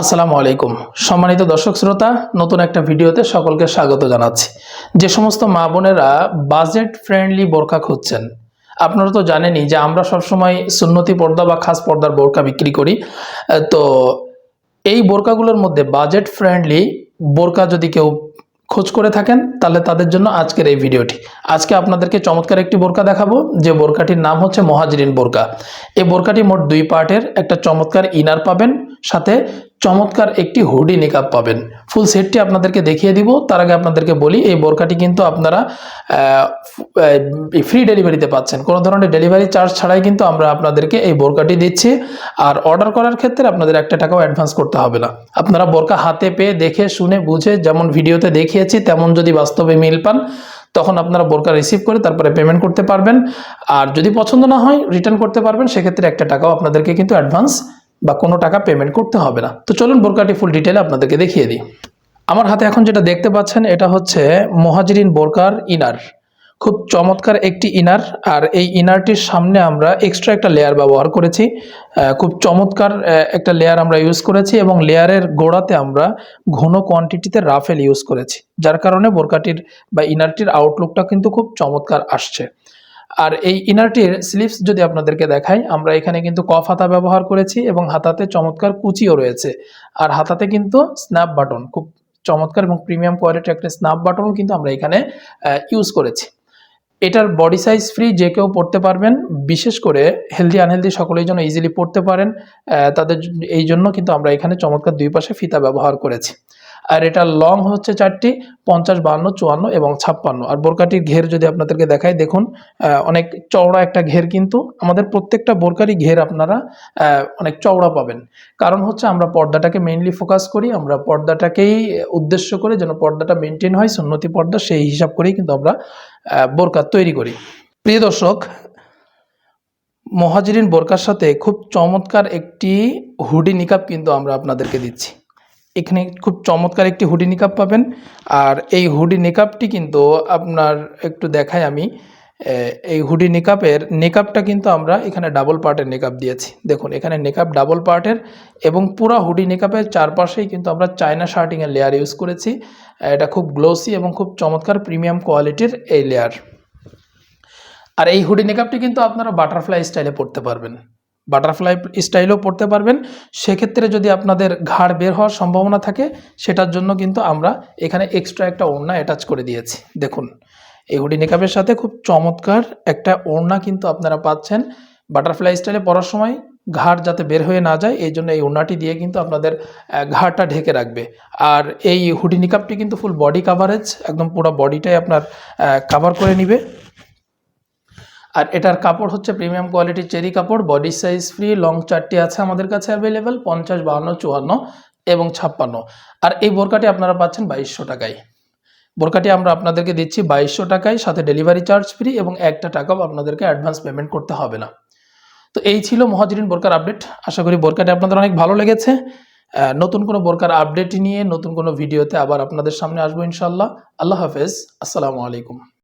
আসসালামু আলাইকুম। সম্মানিত দর্শক শ্রোতা, নতুন একটা ভিডিওতে সকলকে স্বাগত জানাচ্ছি। যে সমস্ত মা বোনেরা বাজেট ফ্রেন্ডলি বোরকা খুঁজছেন, আপনারা তো জানেনই যে আমরা সবসময় সুন্নতি পর্দা বা খাস পর্দার বোরকা বিক্রি করি। তো এই বোরকাগুলোর মধ্যে বাজেট ফ্রেন্ডলি বোরকা যদি কেউ খোঁজ করে থাকেন, তাহলে তাদের জন্য আজকের এই ভিডিওটি। আজকে আপনাদেরকে চমৎকার একটি বোরকা দেখাবো, যে বোরকাটির নাম হচ্ছে মহাজরিন বোরকা এই বোরকাটি মোট দুই পার্টের, একটা চমৎকার ইনার পাবেন সাথে চমৎকার একটি হুডি নিকাব পাবেন। ফুল সেটটি আপনাদেরকে দেখিয়ে দিব। তার আগে আপনাদেরকে বলি, এই বোরকাটি কিন্তু আপনারা ফ্রি ডেলিভারিতে পাচ্ছেন। কোনো ধরনের ডেলিভারি চার্জ ছাড়াই কিন্তু আমরা আপনাদেরকে এই বোরকাটি দিচ্ছি। আর অর্ডার করার ক্ষেত্রে আপনাদের একটা টাকাও অ্যাডভান্স করতে হবে না। আপনারা বোরকা হাতে পেয়ে দেখে, শুনে, বুঝে, যেমন ভিডিওতে দেখিয়েছি, তেমন যদি বাস্তবে মিল পান, তখন আপনারা বোরকা রিসিভ করে তারপরে পেমেন্ট করতে পারবেন। আর যদি পছন্দ না হয় রিটার্ন করতে পারবেন, সেক্ষেত্রে একটা টাকাও আপনাদেরকে কিন্তু অ্যাডভান্স বা কোনো টাকা পেমেন্ট করতে হবে না। তো চলুন বোরকাটি ফুল ডিটেলে আপনাদেরকে দেখিয়ে দিই। আমার হাতে এখন যেটা দেখতে পাচ্ছেন, এটা হচ্ছে মহাজিরিন বোরকার ইনার খুব চমৎকার একটি ইনার আর এই ইনারটির সামনে আমরা এক্সট্রা একটা লেয়ার ব্যবহার করেছি। খুব চমৎকার একটা লেয়ার আমরা ইউজ করেছি এবং লেয়ারের গোড়াতে আমরা ঘন কোয়ান্টিটিতে রাফেল ইউজ করেছি। যার কারণে বোরকাটির বা ইনারটির আউটলুকটা কিন্তু খুব চমৎকার আসছে। আর এই ইনারটির স্লিভস যদি আপনাদেরকে দেখাই, আমরা এখানে কিন্তু কফ হাতা ব্যবহার করেছি এবং হাতাতে চমৎকার কুচিও রয়েছে। আর হাতাতে কিন্তু স্ন্যাপ বাটন খুব চমৎকার এবং প্রিমিয়াম কোয়ালিটির একটা স্ন্যাপ বাটনও কিন্তু আমরা এখানে ইউজ করেছি। এটার বডি সাইজ ফ্রি যে কেউ পড়তে পারবেন, বিশেষ করে হেলদি আনহেলদি সকলেই যেন ইজিলি পড়তে পারেন তাদের এই জন্য কিন্তু আমরা এখানে চমৎকার দুই পাশে ফিতা ব্যবহার করেছি। আর এটা লং হচ্ছে চারটি, পঞ্চাশ, বাহান্ন, চুয়ান্ন এবং ছাপ্পান্ন। আর বোরকাটির ঘের যদি আপনাদেরকে দেখাই, দেখুন অনেক চওড়া একটা ঘের কিন্তু আমাদের প্রত্যেকটা বোরকারই ঘের আপনারা অনেক চওড়া পাবেন। কারণ হচ্ছে আমরা পর্দাটাকে মেইনলি ফোকাস করি, আমরা পর্দাটাকেই উদ্দেশ্য করে যেন পর্দাটা মেনটেন হয়, সুন্নতি পর্দা, সেই হিসাব করেই কিন্তু আমরা বোরকা তৈরি করি। প্রিয় দর্শক, মহাজিরিন বোরকার সাথে খুব চমৎকার একটি হুডি নিকাপ কিন্তু আমরা আপনাদেরকে দিচ্ছি। এখানে খুব চমৎকার একটি হুডি নিকাপ পাবেন। আর এই হুডি নিকাপটি কিন্তু আপনার একটু দেখাই আমি। এই হুডি নিকাপের নিকাপটা কিন্তু আমরা এখানে ডাবল পার্টের নিকাপ দিয়েছি। দেখুন, এখানে নিকাপ ডাবল পার্টের এবং পুরো হুডি নিকাপের চারপাশেই কিন্তু আমরা চায়না শার্টিংয়ের লেয়ার ইউজ করেছি। এটা খুব গ্লোসি এবং খুব চমৎকার প্রিমিয়াম কোয়ালিটির এই লেয়ার আর এই হুডি নেকআপটি কিন্তু আপনারা বাটারফ্লাই স্টাইলে পড়তে পারবেন। বাটারফ্লাই স্টাইলেও পড়তে পারবেন। সেক্ষেত্রে যদি আপনাদের ঘাড় বের হওয়ার সম্ভাবনা থাকে, সেটার জন্য কিন্তু আমরা এখানে এক্সট্রা একটা ওড়না অ্যাটাচ করে দিয়েছি। দেখুন এই হুডি নেকআপের সাথে খুব চমৎকার একটা ওড়না কিন্তু আপনারা পাচ্ছেন। বাটারফ্লাই স্টাইলে পরার সময় ঘাড় যাতে বের হয়ে না যায়, এই জন্য এই ওড়নাটি দিয়ে কিন্তু আপনাদের ঘাড়টা ঢেকে রাখবে। আর এই হুডি নিকাপটি কিন্তু ফুল বডি কাভারেজ একদম পুরো বডিটাই আপনার কাভার করে নিবে। আর এটার কাপড় হচ্ছে প্রিমিয়াম কোয়ালিটির চেরি কাপড় বডি সাইজ ফ্রি লং চারটি আছে আমাদের কাছে অ্যাভেলেবেল পঞ্চাশ, বাহান্ন, চুয়ান্ন এবং ছাপ্পান্ন। আর এই বোরকাটি আপনারা পাচ্ছেন বাইশশো টাকায়। বোরকাটি আমরা আপনাদেরকে দিচ্ছি বাইশশো টাকায়, সাথে ডেলিভারি চার্জ ফ্রি এবং একটা টাকাও আপনাদেরকে অ্যাডভান্স পেমেন্ট করতে হবে না। তো এই ছিল মহাজরিন বোরকার আপডেট আশা করি বোরকাটি আপনাদের অনেক ভালো লেগেছে। নতুন কোনো বোরকার আপডেট নিয়ে নতুন কোনো ভিডিওতে আবার আপনাদের সামনে আসব ইনশাল্লাহ আল্লাহ হাফেজ। আসসালামু আলাইকুম।